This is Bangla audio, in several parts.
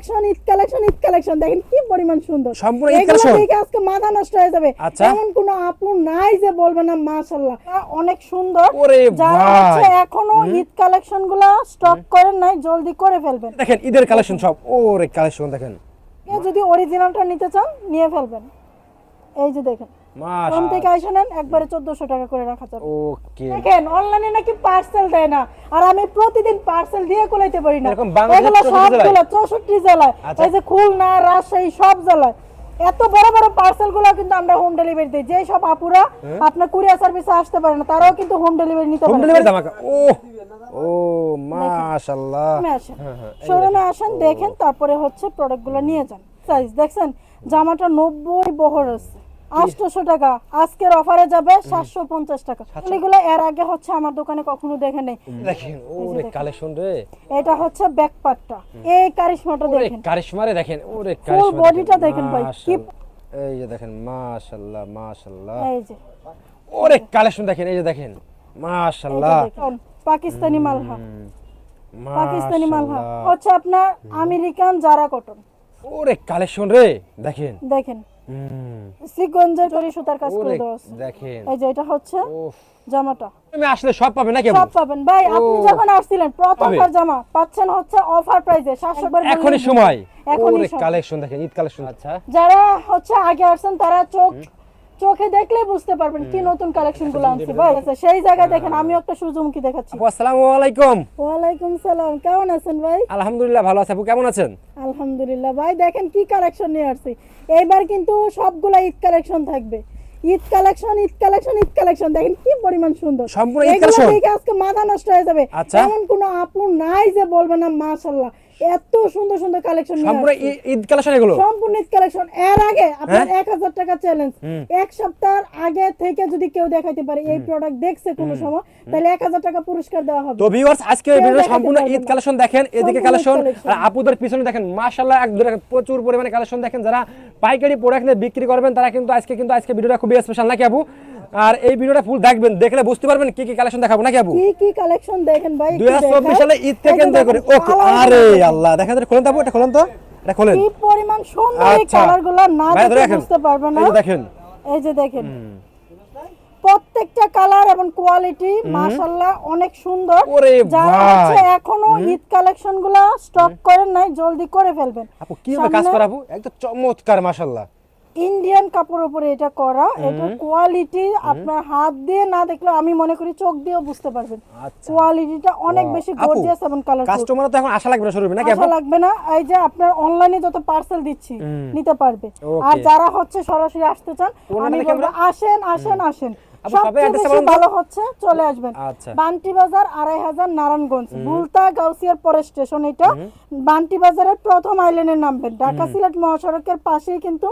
Collection Eid collection Eid collection দেখেন কি পরিমাণ সুন্দর। সম্পূর্ণ ঈদ এগুলো দেখে আজকে মাথা নষ্ট হয়ে যাবে। আচ্ছা। এমন কোন আপু নাই যে বলবে না মাশাআল্লাহ। অনেক সুন্দর। ওরে যারা ভাই। এখনও ঈদ কালেকশনগুলা স্টক করেন নাই জলদি করে ফেলবেন। দেখেন ঈদের কালেকশন সব। ওরে কালেকশন দেখেন। যদি অরিজিনালটা নিতে চান নিয়ে ফেলবেন। এই যে দেখেন। ফোন থেকে এসে নেন একবারে চোদ্দশো টাকা করে রাখা যাবে। ওকে। দেখেন অনলাইনে নাকি পার্সেল দেয় না। আর আমি প্রতিদিন পার্সেল দিয়ে কোলাইতে পারি না। এরকম বাংলাদেশের এগুলো 64 জেলায়? সবগুলো চৌষট্টি জেলায়। আচ্ছা। এই যে খুলনা রাজশাহী সব জেলায়। এত বড় বড় পার্সেলগুলো কিন্তু আমরা হোম ডেলিভারি দিই। যে সব আপুরা আপনার কুরিয়ার সার্ভিসে আসতে পারে না তারাও কিন্তু হোম ডেলিভারি নিতে হোম ডেলিভারি ধামাকা। ও ও মাশাআল্লাহ। শোরুমে আসেন আসেন দেখেন তারপরে হচ্ছে প্রোডাক্টগুলো নিয়ে যান। সাইজ দেখছেন? জামাটা নব্বই বহর আছে। আটশোশো টাকা। আজকের অফারে যাবে সাতশো পঞ্চাশ টাকা। এগুলো এর আগে হচ্ছে আমার দোকানে কখনো দেখে নেই। দেখেন ওরে কালেকশন রে। এটা হচ্ছে ব্যাক পার্টটা এই কারিশমাটা ওরে দেখেন। কারিশমারে দেখেন ওরে কারিশমা বডিটা দেখেন। ভাই কি এই যে দেখেন মাশাআল্লাহ মাশাআল্লাহ এই যে। ওরে কালেকশন দেখেন এই যে দেখেন। মাশাআল্লাহ পাকিস্তানি মালহা। পাকিস্তানি মালহা। হচ্ছে আপনার আমেরিকান জারা কটন। ওরে কালেকশন রে দেখেন। দেখেন। হুম, সিকগঞ্জের সুতার কাজ করে ওরে দেখেন। এই যে এটা হচ্ছে জামাটা। তুমি আসলে সব পাবেন না সব পাবেন। ভাই আপনি যখন আসছিলেন প্রথমবার জামা পাচ্ছেন হচ্ছে অফার প্রাইসে সাতশো বার এখনই সময়। এখনই কালেকশন দেখেন ঈদ কালেকশন আচ্ছা। যারা হচ্ছে আগে আসছেন তারা চোখ চোখে দেখলে বুঝতে পারবেন কি নতুন কালেকশনগুলো আনছি। ভাই আচ্ছা, সেই জায়গায় দেখেন আমিও একটা সূর্যমুখী দেখাচ্ছি। আপু আসসালামু আলাইকুম। ওয়ালাইকুম সালাম কেমন আছেন ভাই? আলহামদুলিল্লাহ ভালো আছে। আপু কেমন আছেন? আলহামদুলিল্লাহ ভাই দেখেন কি কালেকশন নিয়ে আসছি। এইবার কিন্তু সবগুলা ঈদ কালেকশন থাকবে। Eid collection Eid collection Eid collection দেখেন কি পরিমাণ সুন্দর। সম্পূর্ণ ঈদ? দেখে আজকে মাথা নষ্ট হয়ে যাবে। আচ্ছা। এমন কোন আপু নাই যে বলবে না মাশাআল্লাহ। এত সুন্দর সুন্দর কালেকশন সম্পূর্ণ ঈদ কালেকশন এগুলো? সম্পূর্ণ ঈদ কালেকশন এর আগে আপনার হ্যাঁ? এক হাজার টাকা চ্যালেঞ্জ এক সপ্তাহ আগে থেকে যদি কেউ দেখাইতে পারে এই প্রোডাক্ট দেখছে কোনো সময় তাহলে এক হাজার টাকা পুরস্কার দেওয়া হবে। তো ভিউয়ার্স আজকে এই ভিডিও সম্পূর্ণ ঈদ কালেকশন দেখেন এদিকে কালেকশন আর আপুদের পিছনে দেখেন মাশাআল্লাহ এক প্রচুর পরিমাণে কালেকশন দেখেন যারা পাইকারি প্রোডাক্ট নিয়ে বিক্রি করবেন তারা কিন্তু আজকে কিন্তু আজকে ভিডিওটা খুবই স্পেশাল নাকি আপু? আর এই ভিডিওটা ফুল দেখবেন দেখলে বুঝতে পারবেন কি কি কালেকশন দেখাবো নাকি আপু কি কি কালেকশন দেখেন ভাই একটু দুই হাজার চব্বিশ দেখাই। সালে ঈদ থেকে কেন্দ্র করে? ওকে আরে দেখেন। আল্লাহ দেখা যাচ্ছে খোলেন তো এটা খোলেন তো? এটা খোলেন। কি পরিমাণ সুন্দর এই আচ্ছা। কালারগুলো না দেখে বুঝতে পারবে না। এই দেখেন। এই যে দেখেন। প্রত্যেকটা কালার এবং কোয়ালিটি মাশাআল্লাহ অনেক সুন্দর। ওরে যারা ভাই। হচ্ছে এখনও ঈদ কালেকশনগুলা স্টক করেন নাই জলদি করে ফেলবেন। আপু কীভাবে কাজ করাবো? একদম চমৎকার মাশাআল্লাহ। ইন্ডিয়ান কাপড়ের উপরে এটা করা এটা কোয়ালিটি আপনার হাত দিয়ে না দেখলে আমি মনে করি চোখ দিয়েও বুঝতে পারবেন। আচ্ছা। কোয়ালিটিটা অনেক বেশি গর্জিয়াস এবং কালার কাস্টমার তো এখন আশা লাগবে না শুরুবে নাকি আশা লাগবে না এই যে আপনার অনলাইনে যত পার্সেল দিচ্ছি নিতে পারবে। আর যারা হচ্ছে সরাসরি আসতে চান আমি বলব আসেন আসেন আসেন। ভালো হচ্ছে চলে আসবেন। আচ্ছা। বান্টি বাজার আড়াই হাজার নারায়ণগঞ্জ বুলতা গাউসিয়ার পরে স্টেশন এটা। বান্টি বাজারের প্রথম আইল্যান্ডে নামবেন ঢাকা সিলেট মহাসড়কের পাশেই কিন্তু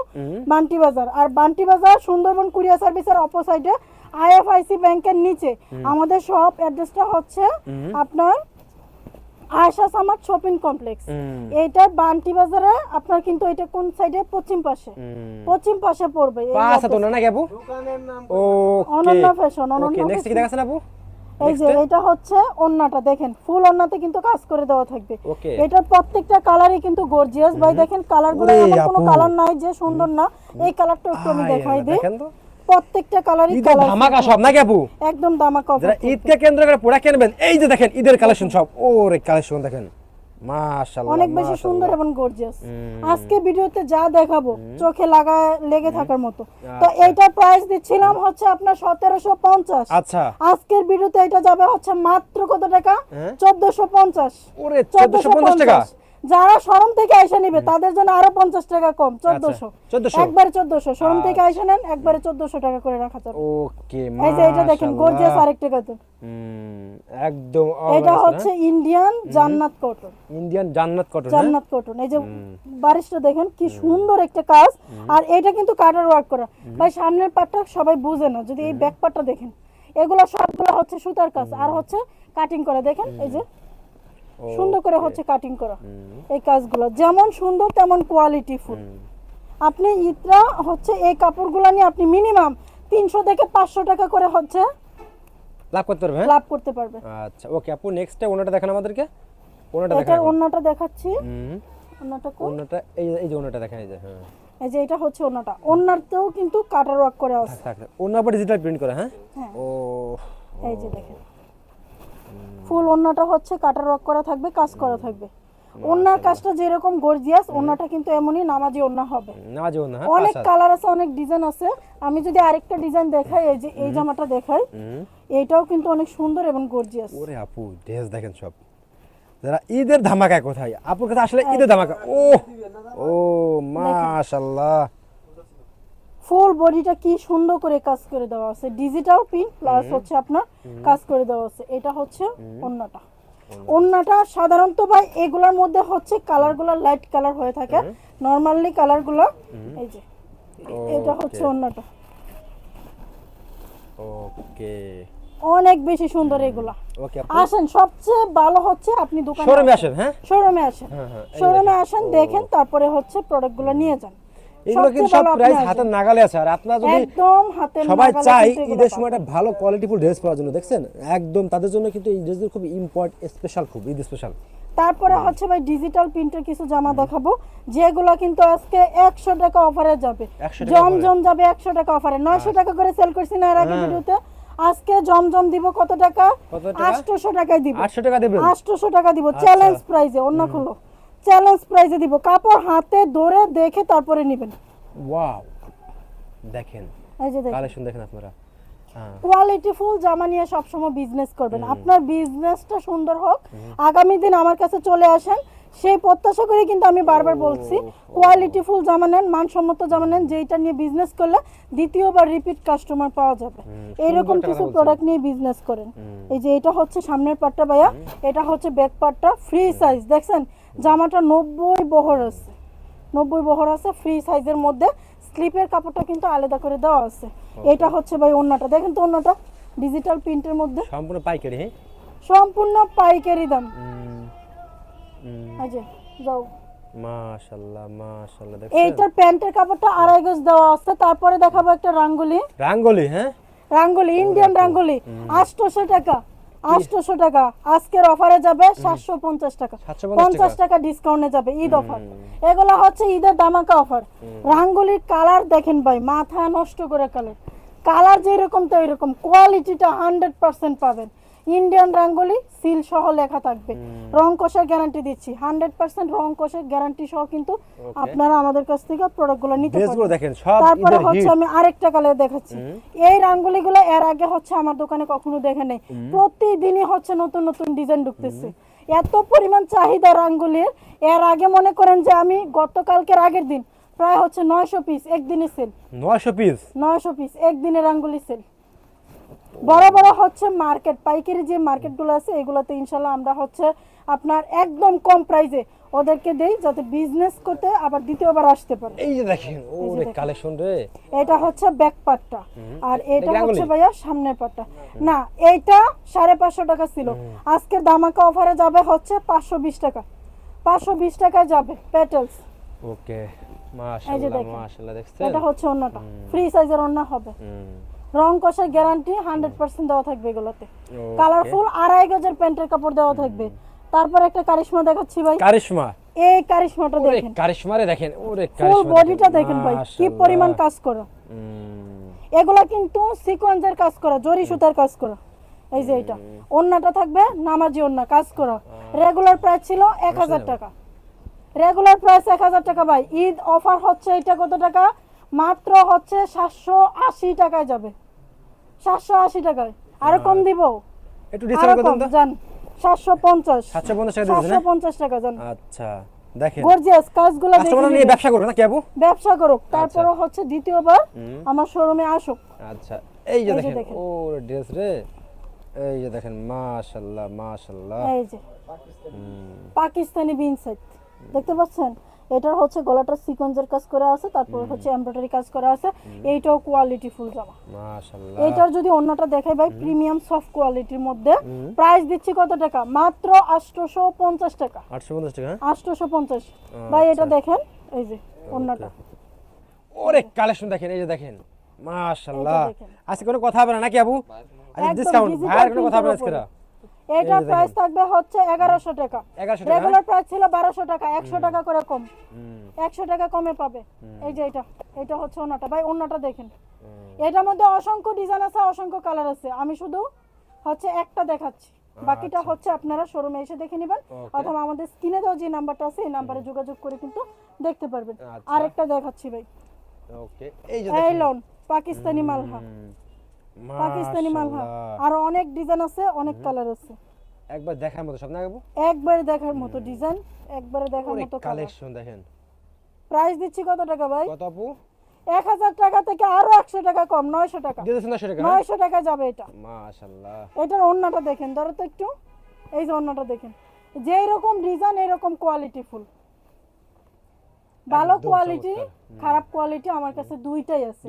বান্টি বাজার আর বান্টি বাজার সুন্দরবন কুরিয়ার সার্ভিসের অপোসাইডে আইএফআইসি ব্যাংকের নিচে। আমাদের সব অ্যাড্রেসটা হচ্ছে আপনার আয়শা সামাদ শপিং কমপ্লেক্স। এইটা বান্টি বাজারে আপনার কিন্তু এটা কোন সাইডে পশ্চিম পাশে। পশ্চিম পাশে পড়বে হাত office। না নাকি আপু? অনন্য ওকে। ফ্যাশন অনন্য ওকে নেক্সট কি দেখাছেন আপু? এই যে এটা হচ্ছে ওন্নাটা দেখেন ফুল ওন্নাতে কিন্তু কাজ করে দেওয়া থাকবে. এটার প্রত্যেকটা কালারই কিন্তু গর্জিয়াস ভাই দেখেন কালারগুলো ওরে এমন কোনো কালার নাই যে সুন্দর না এই কালারটা একটু আমি দেখাই দিই। দেখেন তো। প্রত্যেকটা কালারই কালার ধামাকা সব আপু? একদম দামাকা যারা ঈদকে কেন্দ্র করে পোড়া কিনবেন এই যে দেখেন ঈদের কালেকশন সব। ওরে কালেকশন দেখেন। মাশাআল্লাহ অনেক বেশি সুন্দর এবং গর্জিয়াস আজকে ভিডিওতে যা দেখাবো চোখে লাগা লেগে থাকার মতো। তো এইটার প্রাইস দিচ্ছিলাম হচ্ছে আপনার সতেরোশো পঞ্চাশ। আচ্ছা। আজকের ভিডিওতে এটা যাবে হচ্ছে মাত্র কত টাকা? হ্যাঁ? চোদ্দশো পঞ্চাশ। ওরে 1450 টাকা? যারা শরম থেকে এসে নিবে তাদের জন্য আরও পঞ্চাশ টাকা কম চোদ্দশো। 1400 একবারে চোদ্দশো। শরম থেকে এসে নেন একবারে চোদ্দশো টাকা করে রাখা যাবে। ওকে এই যে এটা দেখেন গর্জিয়াস আরেকটা কথা একদম এটা হচ্ছে Indian Jannat cotton Indian Jannat cotton Jannat cotton এই যে বারিশটা দেখেন কি সুন্দর একটা কাজ। আর এটা কিন্তু কাটার ওয়ার্ক করা। ভাই সামনের পাটটা সবাই বুঝে না যদি এই ব্যাক পাটটা দেখেন। এগুলো সবগুলো হচ্ছে সুতার কাজ আর হচ্ছে কাটিং করা। দেখেন এই যে সুন্দর করে হচ্ছে কাটিং করা। এই কাজগুলো যেমন সুন্দর তেমন কোয়ালিটি ফুল। আপনি ইতরা হচ্ছে এই কাপড়গুলো নিয়ে আপনি মিনিমাম তিনশো থেকে পাঁচশো টাকা করে হচ্ছে লাভ করতে পারবে হ্যাঁ? লাভ করতে পারবে আচ্ছা ওকে আপু নেক্সট ওনাটা দেখান আমাদেরকে। ওনাটা দেখান অন্যটা দেখাচ্ছি। হুম। ওনাটা কোন অন্যটা এই যে- এই যে অন্যটা দেখেন এই যে হ্যাঁ। এই যে এটা হচ্ছে ওনাটা। ওনারতেও কিন্তু কাটার ওয়ার্ক করে আছে। অন্য আবার ডিজিটাল প্রিন্ট করে হ্যাঁ? হ্যাঁ। ও এই যে দেখেন। ফুল ওন্নাটা হচ্ছে কাটার ওয়ার্ক করা থাকবে কাজ করা থাকবে। ওন্নার কাজটা যেরকম গর্জিয়াস ওন্নাটা কিন্তু এমনই নামাজি ওন্না হবে। নামাজ অন্য হ্যাঁ অনেক কালার আছে অনেক ডিজাইন আছে। আমি যদি আরেকটা ডিজাইন দেখাই এই যে এই জামাটা দেখাই হুম। এইটাও কিন্তু অনেক সুন্দর এবং গর্জিয়াস। ওরে আপু ড্রেস দেখেন সব। যারা ঈদের ধামাকা কোথায়? আপুর কাছে আসলে ঈদের ধামাকা ও ও মাশাআল্লাহ। ফুল বডিটা কি সুন্দর করে কাজ করে দেওয়া আছে। ডিজিটাল প্রিন্ট প্লাস হচ্ছে আপনার কাজ করে দেওয়া আছে। এটা হচ্ছে অন্যটা অন্যটা সাধারণত ভাই এগুলোর মধ্যে হচ্ছে কালারগুলো লাইট কালার হয়ে থাকে। নরমালি কালারগুলো এই যে এটা হচ্ছে অন্যটা ওকে অনেক বেশি সুন্দর এগুলা। ওকে আসেন সবচেয়ে ভালো হচ্ছে আপনি দোকানে শোরুমে আসেন। হ্যাঁ? শোরুমে আসেন। হ্যাঁ, হ্যাঁ, শোরুমে আসেন দেখেন তারপরে হচ্ছে প্রোডাক্টগুলো নিয়ে যান। এগুলো কিন্তু সব প্রাইস হাতের নাগালে আছে। আর আপনারা যদি সবাই চাই ঈদের সময় একটা ভালো কোয়ালিটিফুল ড্রেস পাওয়ার জন্য দেখছেন? একদম তাদের জন্য কিন্তু এই ড্রেসগুলো খুব ইম্পর্ট স্পেশাল খুব ঈদ স্পেশাল তারপরে হচ্ছে ভাই ডিজিটাল প্রিন্টের কিছু জামা দেখাবো যেগুলো কিন্তু আজকে একশো টাকা অফারে যাবে। জমজম যাবে একশো টাকা অফারে নয়শো টাকা করে সেল করছি না এর আগে হ্যাঁ। ভিডিওতে। আজকে জমজম দিব কত টাকা? আটশোশো টাকায় দিব। আটশো টাকা দেবেন। আটশোশো টাকা দিব। চ্যালেঞ্জ প্রাইজে অন্য খুলো। চ্যালেঞ্জ প্রাইজে দিব। কাপড় হাতে ধরে দেখে তারপরে নেবেন। ওয়াও দেখেন এই যে দেখেন। কালেকশন দেখেন আপনারা। কোয়ালিটি ফুল জামা নিয়ে সবসময় বিজনেস করবেন। আপনার বিজনেসটা সুন্দর হোক। আগামী দিন আমার কাছে চলে আসেন। সেই প্রত্যাশা করে কিন্তু আমি বারবার বলছি কোয়ালিটি ফুল জামা নেন মানসম্মত জামা নেন যেটা নিয়ে বিজনেস করলে দ্বিতীয়বার রিপিট কাস্টমার পাওয়া যাবে। এইরকম কিছু প্রোডাক্ট নিয়ে বিজনেস করেন। এই যে এটা হচ্ছে সামনের পাটটা ভাইয়া এটা হচ্ছে ব্যাক পাটটা ফ্রি সাইজ দেখছেন? জামাটা নব্বই বহর আছে। নব্বই বহর আছে ফ্রি সাইজের মধ্যে। স্লিপের কাপড়টা কিন্তু আলাদা করে দেওয়া আছে। এটা হচ্ছে ভাই ওন্নাটা। দেখেন তো ওন্নাটা ডিজিটাল প্রিন্টের মধ্যে। সম্পূর্ণ পাইকারি হ্যাঁ? সম্পূর্ণ পাইকারি দাম। যে যাও। মাশাআল্লাহ মাশাআল্লাহ দেখছেন? এইটার প্যান্টের কাপড়টা আড়াই গজ দেওয়া আছে। তারপরে দেখাবো একটা রাঙ্গুলি। রাঙ্গলি হ্যাঁ? রাঙ্গুলি ইন্ডিয়ান রাঙ্গুলি। আটশোশো টাকা। আটশোশো টাকা। আজকের অফারে যাবে সাতশো পঞ্চাশ টাকা। 750 পঞ্চাশ টাকা? ডিসকাউন্টে যাবে ঈদ অফার এগুলো হচ্ছে ঈদের দামাকা অফার রাঙ্গুলির কালার দেখেন ভাই মাথা নষ্ট করে কালার কালার যেরকম তো এরকম কোয়ালিটিটা হান্ড্রেড পার্সেন্ট পাবেন। ইন্ডিয়ান রাঙ্গুলি সিল সহ লেখা থাকবে। রং কষের গ্যারান্টি দিচ্ছি। হান্ড্রেড পার্সেন্ট রং কষের গ্যারান্টি সহ কিন্তু আপনারা আমাদের কাছ থেকে প্রোডাক্টগুলো নিতে ড্রেসগুলো পারবেন। তারপরে হচ্ছে আমি আরেকটা কালার দেখাচ্ছি। এই রাঙ্গুলিগুলো এর আগে হচ্ছে আমার দোকানে কখনো দেখে নেই। প্রতিদিনই হচ্ছে নতুন নতুন ডিজাইন ঢুকতেছে। এত পরিমাণ চাহিদা রাঙ্গুলির। এর আগে মনে করেন যে আমি গতকালকের আগের দিন প্রায় হচ্ছে নয়শো পিস একদিনে সেল 900 পিস নয়শো পিস একদিনে রাঙ্গুলি সেল বড় বড় হচ্ছে মার্কেট পাইকারি যে মার্কেটগুলো আছে এগুলোতে ইনশাল্লাহ আমরা হচ্ছে আপনার একদম কম প্রাইসে ওদেরকে দেই যাতে বিজনেস করতে আবার দ্বিতীয়বার আসতে পারে। এই যে দেখেন ওরে কালেকশন রে। এটা হচ্ছে ব্যাক পার্টটা আর এটা হচ্ছে ভাইয়া সামনের পার্টটা না এইটা সাড়ে পাঁচশো টাকা ছিল। আজকে দামাকা অফারে যাবে হচ্ছে পাঁচশো বিশ টাকা। পাঁচশো বিশ টাকায় যাবে পেটেলস ওকে মাশাআল্লাহ। মাশাআল্লাহ দেখছেন? এটা হচ্ছে অন্যটা। ফ্রি সাইজের অন্য হবে। রং কষার গ্যারান্টি হান্ড্রেড পার্সেন্ট দেওয়া থাকবে এগুলোতে। কালারফুল আড়াই গজের প্যান্টের কাপড় দেওয়া থাকবে। তারপর একটা কারিশমা দেখাচ্ছি ভাই। কারিশমা? এই কারিশমাটা ওরে দেখেন। কারিশমারে দেখেন ওরে ফুল বডিটা দেখেন। ভাই কি পরিমাণ কাজ করা। এগুলা কিন্তু সিকোয়েন্সের কাজ করা জরি সুতার কাজ করা। এই যে এটা। ওন্নাটা থাকবে নামাজি ওন্না কাজ করা। রেগুলার প্রাইস ছিল এক হাজার টাকা। রেগুলার প্রাইস এক হাজার টাকা ভাই। ঈদ অফার হচ্ছে এটা কত টাকা? মাত্র হচ্ছে সাতশো আশি টাকায় যাবে। সাতশো আশি টাকায়। আরও কম দিব? একটু ডিসকাউন্ট কম। তো। জান সাতশো পঞ্চাশ। টাকা সাতশো পঞ্চাশ টাকা জান। আচ্ছা দেখেন। গর্জিয়াস কাজগুলো দেখে নিয়ে ব্যবসা করবে না আপু? ব্যবসা করুক। তারপরে হচ্ছে দ্বিতীয়বার। আমার শোরুমে আসুক। আচ্ছা এই যে দেখেন। দেখেন। ও ড্রেস রে। এই যে দেখেন মাশাআল্লাহ মাশাআল্লাহ এই যে। পাকিস্তানি বিন সেট দেখতে পাচ্ছেন? এটার হচ্ছে গলাটার সিকোয়েন্সের কাজ করা আছে তারপর হচ্ছে এমব্রয়ডারি কাজ করা আছে। এইটাও কোয়ালিটি ফুল জামা। মাশাআল্লাহ। এইটার যদি অন্যটা দেখাই ভাই প্রিমিয়াম সফট কোয়ালিটির মধ্যে। প্রাইস দিচ্ছি কত টাকা? মাত্র আটশোশো পঞ্চাশ টাকা। 850 টাকা? হ্যাঁ? আটশোশো পঞ্চাশ। ভাই এটা আচ্ছা। দেখেন এই যে অন্যটা। ওরে কালেকশন দেখেন এই যে দেখেন। মাশাআল্লাহ। আজকে কোনো কথা হবে না নাকি আবু? আজকে ডিসকাউন্ট ভাইয়ের কোনো কথা হবে না আজকে দেখেন। প্রাইস থাকবে হচ্ছে এগারোশো টাকা। 1100 টাকা? রেগুলার প্রাইস ছিল বারোশো টাকা একশো টাকা করে কম। হুম, একশো টাকা কমে পাবে। এই যে এটা এটা হচ্ছে ওনাটা। ভাই ওনাটা দেখেন। এটার মধ্যে অসংখ্য ডিজাইন আছে অসংখ্য কালার আছে। আমি শুধু হচ্ছে একটা দেখাচ্ছি। বাকিটা হচ্ছে আপনারা শোরুমে এসে দেখে নেবেন। অথবা আমাদের স্ক্রিনে দেওয়া যে নাম্বারটা আছে এই নাম্বারে যোগাযোগ করে কিন্তু দেখতে পারবেন। আচ্ছা। আরেকটা দেখাচ্ছি ভাই। ওকে। এই যে এই দেখেন। পাকিস্তানি মালহা। পাকিস্তানি মালহা মাশাআল্লাহ। আর অনেক ডিজাইন আছে অনেক কালার আছে। একবার দেখার মতো সব না আপু একবারে দেখার মতো ডিজাইন একবারে দেখার মতো কালেকশন দেখেন। প্রাইস দিচ্ছি কত টাকা ভাই? কত আপু? এক হাজার টাকা থেকে আরও একশো টাকা কম নয়শো টাকা। দিয়ে 900 টাকা নয়শো টাকা যাবে এটা। মাশাআল্লাহ। এটার অন্যটা দেখেন ধরো তো একটু। এই যে অন্যটা দেখেন। যে এরকম ডিজাইন এরকম কোয়ালিটি ফুল ভালো কোয়ালিটি খারাপ কোয়ালিটি আমার কাছে দুইটাই আছে।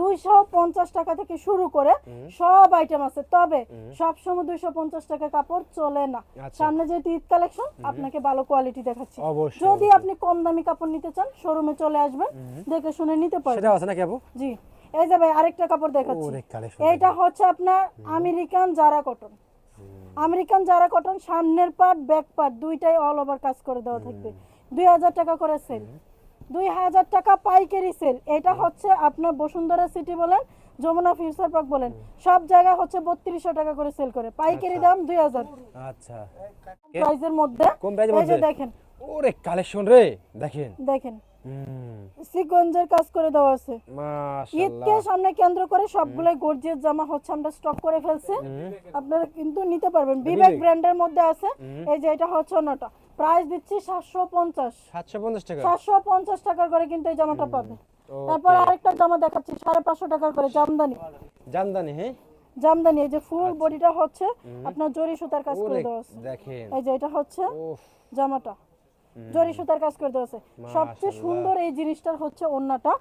দুইশো পঞ্চাশ টাকা থেকে শুরু করে সব আইটেম আছে। তবে সবসময় দুইশো পঞ্চাশ টাকা কাপড় চলে না। আচ্ছা। সামনে যেহেতু ঈদ কালেকশন আপনাকে ভালো কোয়ালিটি দেখাচ্ছি। যদি আপনি কম দামি কাপড় নিতে চান শোরুমে চলে আসবেন দেখে শুনে নিতে পারবেন। আপু? জি। এই যে ভাই আরেকটা কাপড় দেখাচ্ছি। এটা হচ্ছে আপনার American Zara cotton American Zara cotton সামনের পার্ট ব্যাক পার্ট দুইটাই অল ওভার কাজ করে দেওয়া থাকবে। দুই হাজার টাকা করে সেল দুই হাজার টাকা পাইকারি সেল এটা হচ্ছে আপনার বসুন্ধরা সিটি বলেন যমুনা ফিউচার পার্ক বলেন। সব জায়গা হচ্ছে বত্রিশশো টাকা করে সেল করে। পাইকারি দাম দুই হাজার। আচ্ছা। প্রাইজের মধ্যে? দেখেন। ওরে কালেকশন রে। দেখেন। দেখেন। সিকোয়েন্সের কাজ করে দেওয়া আছে। ঈদকে সামনে কেন্দ্র করে সবগুলোই গর্জিয়াস জামা হচ্ছে আমরা স্টক করে ফেলছি। আপনারা কিন্তু নিতে পারবেন। বিবেক ব্র্যান্ডের মধ্যে আছে। এই যে এটা হচ্ছে অন্যটা। প্রাইস দিচ্ছি সাতশো পঞ্চাশ। 750 টাকা। সাতশো পঞ্চাশ টাকার করে কিন্তু এই জামাটা পাবে। তারপর আরেকটা জামা দেখাচ্ছি সাড়ে পাঁচশো টাকার করে জামদানি। জামদানি হ্যাঁ? জামদানি এই যে ফুল বডিটা হচ্ছে আপনার জরি সুতার কাজ করে দেওয়া আছে। দেখেন। এই যে এটা হচ্ছে জামাটা। জরি সুতার কাজ করে দেওয়া আছে। সবচেয়ে সুন্দর এই জিনিসটার হচ্ছে ওন্নাটা।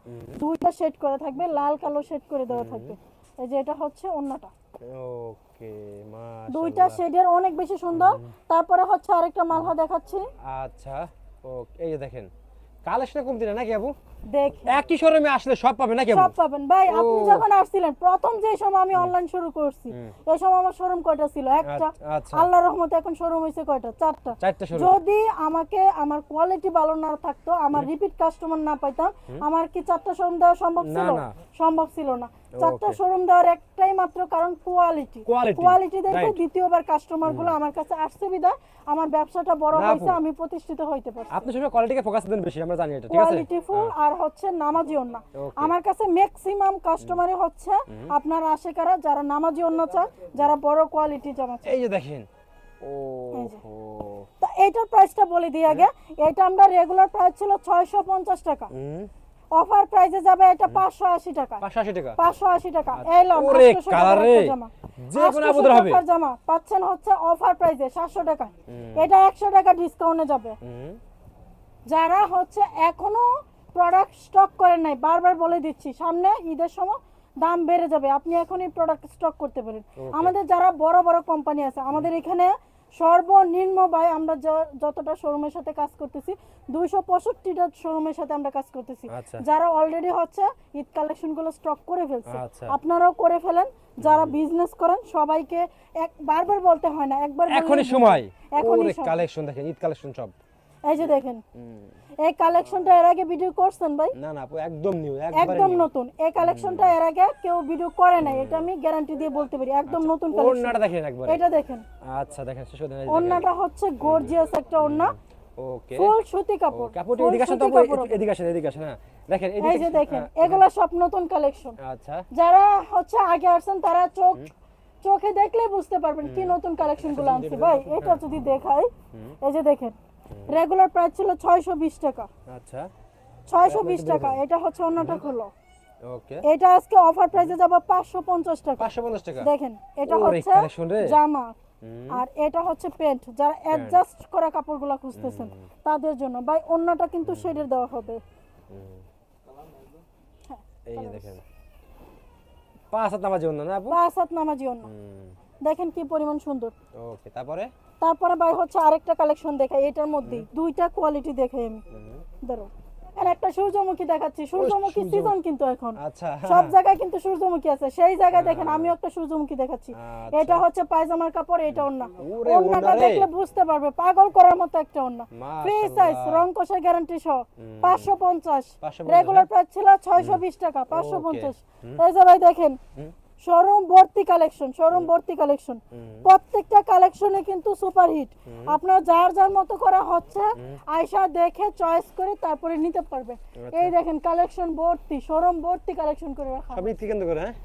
দুইটা শেড করা থাকবে লাল কালো শেড করে দেওয়া থাকবে। এই যে এটা হচ্ছে ওন্নাটা। ওকে মাশাআল্লাহ। দুইটা শেডের অনেক বেশি সুন্দর। তারপরে হচ্ছে আরেকটা মালহা দেখাচ্ছি। আচ্ছা ওকে এই যে দেখেন। কালেকশন কমতি না নাকি আপু? একই শোরুমে আসলে সব পাবে নাকি সব পাবেন। ভাই আপনি যখন আসছিলেন প্রথম যে সময় আমি অনলাইন শুরু করছি এই সময় আমার শোরুম কয়টা ছিল? একটা আচ্ছা, আচ্ছা। রহমতে এখন শোরুম হয়েছে কয়টা? চারটা। চারটা যদি আমাকে আমার কোয়ালিটি ভালো না থাকতো আমার রিপিট কাস্টমার না পাইতাম আমার কি চারটা শোরুম দেওয়া সম্ভব ছিল? সম্ভব ছিল না। চারটা শোরুম দেওয়ার একটাই মাত্র কারণ কোয়ালিটি কোয়ালিটি দেখে দ্বিতীয়বার কাস্টমারগুলো আমার কাছে আসছে বিদায়। আমার ব্যবসাটা বড় হয়েছে আমি প্রতিষ্ঠিত হইতে পারছি। আপনি সবসময় কোয়ালিটিকে ফোকাস দেন বেশি আমরা জানি এটা ঠিক আছে? কোয়ালিটি ফুল আর হচ্ছে নামাজি ওন্না। আমার কাছে ম্যাক্সিমাম কাস্টমারই হচ্ছে আপনার আশেকারা যারা নামাজি ওন্না চায় যারা বড় কোয়ালিটি জামা চায় এই যে দেখেন। এই তো এইটার প্রাইসটা বলে দিই আগে। এটা আমরা রেগুলার প্রাইস ছিল ছয়শো পঞ্চাশ টাকা। অফার প্রাইসে যাবে এটা পাঁচশো আশি টাকা। 580 টাকা? পাঁচশো আশি টাকা। এই লন ওরে কালারে, জামা। যে কোনো 800 হবে। জামা। পাচ্ছেন হচ্ছে অফার প্রাইসে সাতশো টাকা। এটা একশো টাকা ডিসকাউন্টে যাবে। যারা হচ্ছে এখনও প্রোডাক্ট স্টক করেন নাই বারবার বলে দিচ্ছি সামনে ঈদের সময় দাম বেড়ে যাবে আপনি এখনই প্রোডাক্ট স্টক করতে পারেন। আমাদের যারা বড় বড় কোম্পানি আছে আমাদের এখানে সর্বনিম্ন ব্যয় আমরা যতটা শোরুমের সাথে কাজ করতেছি দুইশো পঁয়ষট্টিটা শোরুমের সাথে আমরা কাজ করতেছি। আচ্ছা। যারা অলরেডি হচ্ছে ঈদ কালেকশনগুলো স্টক করে ফেলছে। আচ্ছা। আপনারাও করে ফেলেন যারা বিজনেস করেন সবাইকে এক বারবার বলতে হয় না একবার এখনই সময়। এখনই কালেকশন দেখেন ঈদ কালেকশন সব। এই যে দেখেন। এই কালেকশনটা এর আগে ভিডিও করছেন ভাই? না না একদম নিউ একদম নতুন। এই কালেকশনটা এর আগে কেউ ভিডিও করে নাই এটা আমি গ্যারান্টি দিয়ে বলতে পারি একদম নতুন কালেকশন ওড়নাটা দেখেন একবারে। এটা দেখেন। আচ্ছা দেখেন শেষ ওড়নাটা হচ্ছে গর্জিয়াস একটা ওড়না। ওকে। ফুল সুতি কাপড় কাপড় এদিকে আসেন তো এদিকে আসেন এদিকে আসেন হ্যাঁ। দেখেন এই যে দেখেন হ্যাঁ, এগুলো সব নতুন কালেকশন আচ্ছা। যারা হচ্ছে আগে আসছেন তারা চোখ চোখে দেখলে বুঝতে পারবেন কি নতুন কালেকশনগুলো আনছি ভাই। এটা যদি দেখাই এই যে দেখেন রেগুলার প্রাইস ছিল ছয়শো বিশ টাকা। আচ্ছা। ছয়শো বিশ টাকা। এটা হচ্ছে অন্যটা খুলো। ওকে। এটা আজকে অফার প্রাইসে যাবে পাঁচশো পঞ্চাশ টাকা। 550 টাকা? দেখেন এটা হচ্ছে জামা। আর এটা হচ্ছে প্যান্ট। যারা অ্যাডজাস্ট করা কাপড়গুলো খুঁজতেছেন তাদের জন্য। ভাই অন্যটা কিন্তু শেডের দেওয়া হবে। এই যে দেখেন। পাঁচ হাত নামাজি অন্য না আপু? পাঁচ হাত নামাজি অন্য। দেখেন কি পরিমাণ সুন্দর। ওকে তারপরে? তারপরে ভাই হচ্ছে আরেকটা কালেকশন দেখাই এটার মধ্যেই দুইটা কোয়ালিটি দেখাই আমি। ধরো আর একটা সূর্যমুখী দেখাচ্ছি সূর্যমুখী সিজন কিন্তু এখন। আচ্ছা। সব জায়গায় কিন্তু সূর্যমুখী আছে সেই জায়গায় দেখেন আমিও একটা সূর্যমুখী দেখাচ্ছি। আচ্ছা। এটা হচ্ছে পায়জামার কাপড় এটা ওন্না ওন্নাটা দেখলে বুঝতে পারবে পাগল করার মতো একটা ওন্না ফ্রি সাইজ রং কষার গ্যারান্টি সহ পাঁচশো পঞ্চাশ। 550 রেগুলার প্রাইস ছিল ছয়শো বিশ টাকা পাঁচশো ওকে। পঞ্চাশ। এই যে ভাই দেখেন শোরুম ভর্তি কালেকশন শোরুম ভর্তি কালেকশন। প্রত্যেকটা কালেকশনে কিন্তু সুপার হিট। আপনার যার যার মতো করা হচ্ছে আয়সা দেখে চয়েস করে তারপরে নিতে পারবে। আচ্ছা। এই দেখেন কালেকশন ভর্তি শোরুম ভর্তি কালেকশন করে রাখা সব ঈদকে কেন্দ্র করে হ্যাঁ?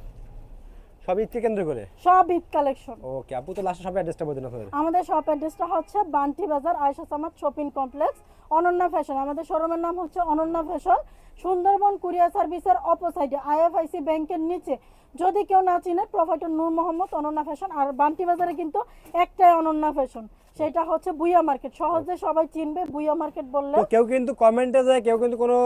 সব ঈদকে কেন্দ্র করে? সব ঈদ কালেকশন। ওকে আপু তো লাস্টে সব অ্যাড্রেসটা বলে দিন আপনাদের। আমাদের শপ অ্যাড্রেসটা হচ্ছে Banti Bazar Ayesha Samad shopping complex Ananya fashion. আমাদের শোরুমের নাম হচ্ছে অনন্যা ফ্যাশন সুন্দরবন কুরিয়ার সার্ভিসের অপোসাইডে আইএফআইসি ব্যাংকের নিচে। যদি কেউ না চিনে প্রোভাইডার নূর মোহাম্মদ অনন্যা ফ্যাশন আর বান্টি বাজারে কিন্তু একটাই অনন্যা ফ্যাশন। সেটা হচ্ছে বুইয়া মার্কেট। সহজে সবাই চিনবে বুইয়া মার্কেট বললে কেউ কিন্তু কমেন্টে যায় কেউ কিন্তু কোনো